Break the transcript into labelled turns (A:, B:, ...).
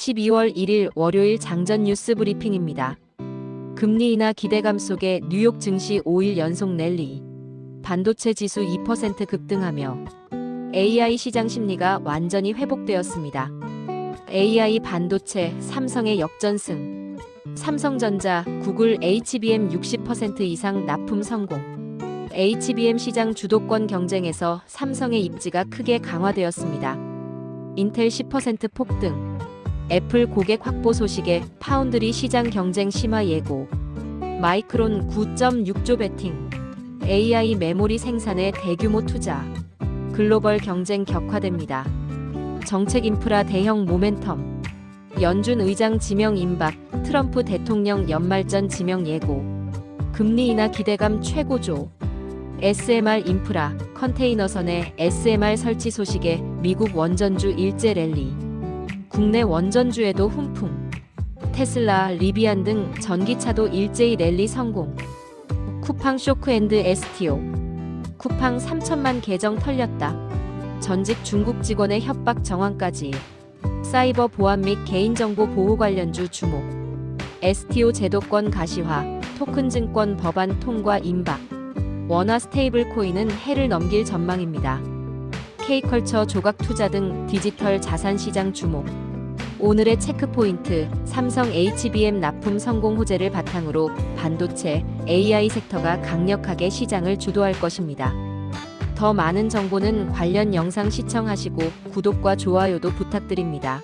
A: 12월 1일 월요일 장전 뉴스 브리핑입니다. 금리 인하 기대감 속에 뉴욕 증시 5일 연속 랠리. 반도체 지수 2% 급등하며 AI 시장 심리가 완전히 회복되었습니다. AI 반도체 삼성의 역전승. 삼성전자, 구글 HBM 60% 이상 납품 성공. HBM 시장 주도권 경쟁에서 삼성의 입지가 크게 강화되었습니다. 인텔 10% 폭등. 애플 고객 확보 소식에 파운드리 시장 경쟁 심화 예고. 마이크론 9.6조 베팅. AI 메모리 생산에 대규모 투자. 글로벌 경쟁 격화됩니다. 정책 인프라 대형 모멘텀. 연준 의장 지명 임박. 트럼프 대통령 연말전 지명 예고. 금리 인하 기대감 최고조. SMR 인프라 컨테이너선의 SMR 설치 소식에 미국 원전주 일제 랠리. 국내 원전주에도 훈풍. 테슬라, 리비안 등 전기차도 일제히 랠리 성공. 쿠팡 쇼크앤드 STO. 쿠팡 3천만 계정 털렸다. 전직 중국 직원의 협박 정황까지. 사이버 보안 및 개인정보 보호 관련주 주목. STO 제도권 가시화, 토큰 증권 법안 통과 임박. 원화 스테이블 코인은 해를 넘길 전망입니다. K컬처 조각 투자 등 디지털 자산 시장 주목. 오늘의 체크포인트, 삼성 HBM 납품 성공 호재를 바탕으로 반도체, AI 섹터가 강력하게 시장을 주도할 것입니다. 더 많은 정보는 관련 영상 시청하시고 구독과 좋아요도 부탁드립니다.